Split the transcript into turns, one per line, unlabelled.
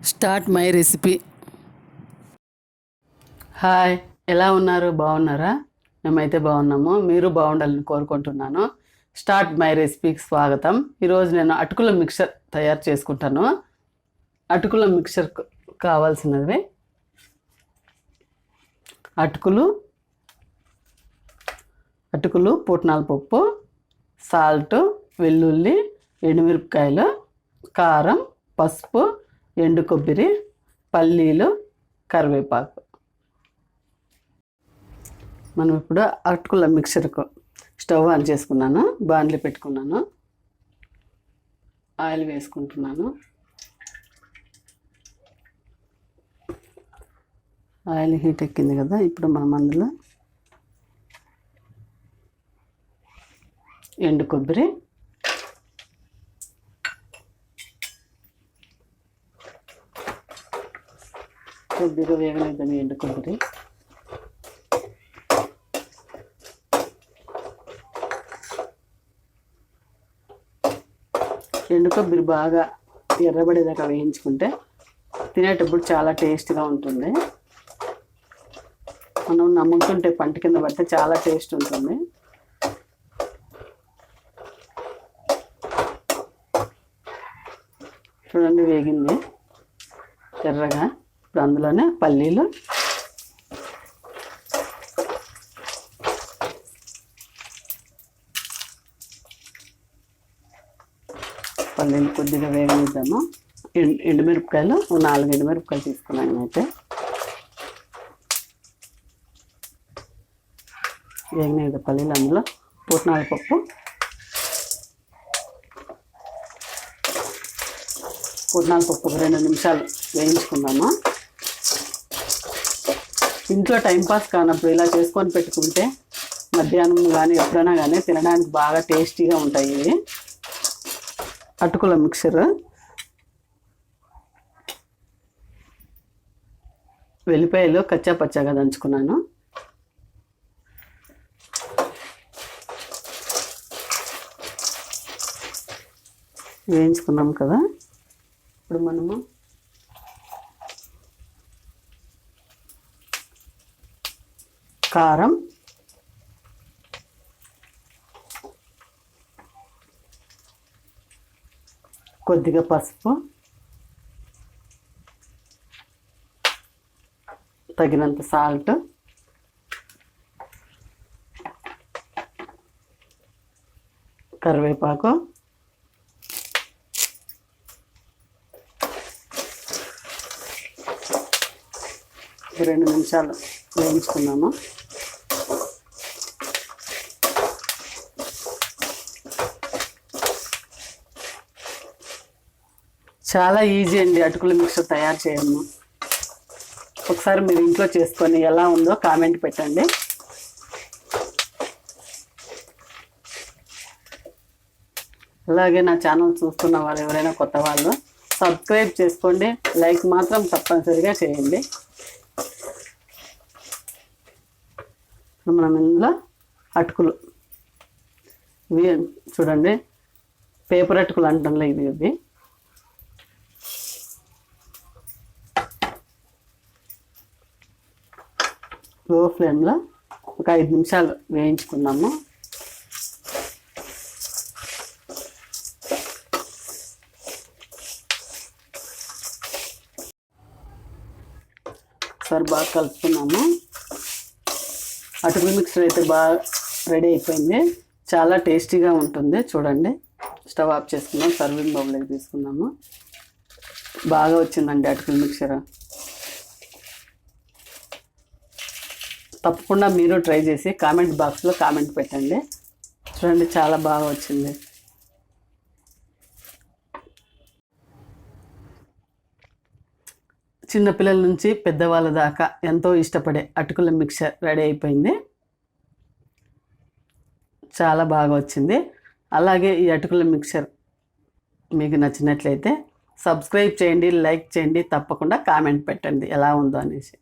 Start my recipe. Hi ఎలా ఉన్నారు? బాగున్నారా? మేమైతే బాగున్నాము. మీరు బాగుండాలని కోరుకుంటున్నాను. స్టార్ట్ మై రెసిపీకి స్వాగతం. ఈరోజు నేను అటుకుల మిక్చర్ తయారు చేసుకుంటాను. అటుకుల మిక్చర్ కావాల్సినవి. అటుకులు అటుకులు పుట్నాల పప్పు సాల్ట్ వెల్లుల్లి ఎండుమిరపకాయలు కారం పసుపు ఎండు కొబ్బరి పల్లీలు కరివేపాకు. మనం ఇప్పుడు అటుకుల మిక్సర్కు స్టవ్ ఆన్ చేసుకున్నాను బాండ్లు పెట్టుకున్నాను ఆయిల్ వేసుకుంటున్నాను. ఆయిల్ హీట్ ఎక్కింది కదా ఇప్పుడు మనం అందులో ఎండు కొబ్బరి కొద్దిగా వేగనిద్దాం ఎండు కొబ్బరి ఎండు కొబ్బరి బాగా ఎర్రబడేదాకా వేయించుకుంటే తినేటప్పుడు చాలా టేస్ట్గా ఉంటుంది. మనం నమ్ముకుంటే పంట కింద పడితే చాలా టేస్ట్ ఉంటుంది. చూడండి వేగింది. ఎర్రగా. ఇప్పుడు అందులోనే పల్లీలు. పల్లీలు కొద్దిగా వేగనిద్దాము? ఎండు ఎండుమిరపకాయలు నాలుగు ఎండుమిరపకాయలు తీసుకున్నాను నేనైతే. వేగినాయి కదా పల్లీలు అందులో. పుట్నాల పప్పు. పుట్నాల పప్పు ఒక రెండు నిమిషాలు వేయించుకుందాము? ఇంట్లో టైంపాస్ కానప్పుడు ఇలా చేసుకొని పెట్టుకుంటే మధ్యాహ్నం కానీ ఎప్పుడైనా కానీ తినడానికి బాగా టేస్టీగా ఉంటాయి ఇవి. అటుకుల మిక్చర్ వెల్లిపాయలు కచ్చా పచ్చాగా దంచుకున్నాను. వేయించుకున్నాం కదా. ఇప్పుడు మనము కారం. కొద్దిగా పసుపు. తగినంత సాల్ట్. కరివేపాకు. రెండు నిమిషాలు వేయించుకున్నాము చాలా ఈజీ అండి అటుకుల మిక్సర్ తయారు చేయడము. ఒకసారి మీరు ఇంట్లో చేసుకొని ఎలా ఉందో కామెంట్ పెట్టండి. అలాగే నా ఛానల్ చూస్తున్న వాళ్ళు ఎవరైనా కొత్త వాళ్ళు సబ్స్క్రైబ్ చేసుకోండి. లైక్ మాత్రం తప్పనిసరిగా చేయండి. మనం ఇందులో అటుకులు. ఇవి చూడండి. పేపర్ అటుకులు అంటాంలే ఇది ఇవి. లో ఫ్లేమ్లో ఒక ఐదు నిమిషాలు వేయించుకున్నాము ఒకసారి బాగా కలుపుకున్నాము అటుకుల మిక్సర్ అయితే బాగా రెడీ అయిపోయింది. చాలా టేస్టీగా ఉంటుంది. చూడండి. స్టవ్ ఆఫ్ చేసుకున్నాం సర్వింగ్ బౌల్లోకి తీసుకున్నాము బాగా వచ్చిందండి అటుకుల మిక్సర్. తప్పకుండా మీరు ట్రై చేసి కామెంట్ బాక్స్లో కామెంట్ పెట్టండి. చూడండి చాలా బాగా వచ్చింది. చిన్నపిల్లల నుంచి పెద్దవాళ్ళ దాకా ఎంతో ఇష్టపడే అటుకుల మిక్చర్ రెడీ అయిపోయింది. చాలా బాగా వచ్చింది. అలాగే ఈ అటుకుల మిక్చర్ మీకు నచ్చినట్లయితే సబ్స్క్రైబ్ చేయండి లైక్ చేయండి తప్పకుండా కామెంట్ పెట్టండి. ఎలా ఉందో అనేసి.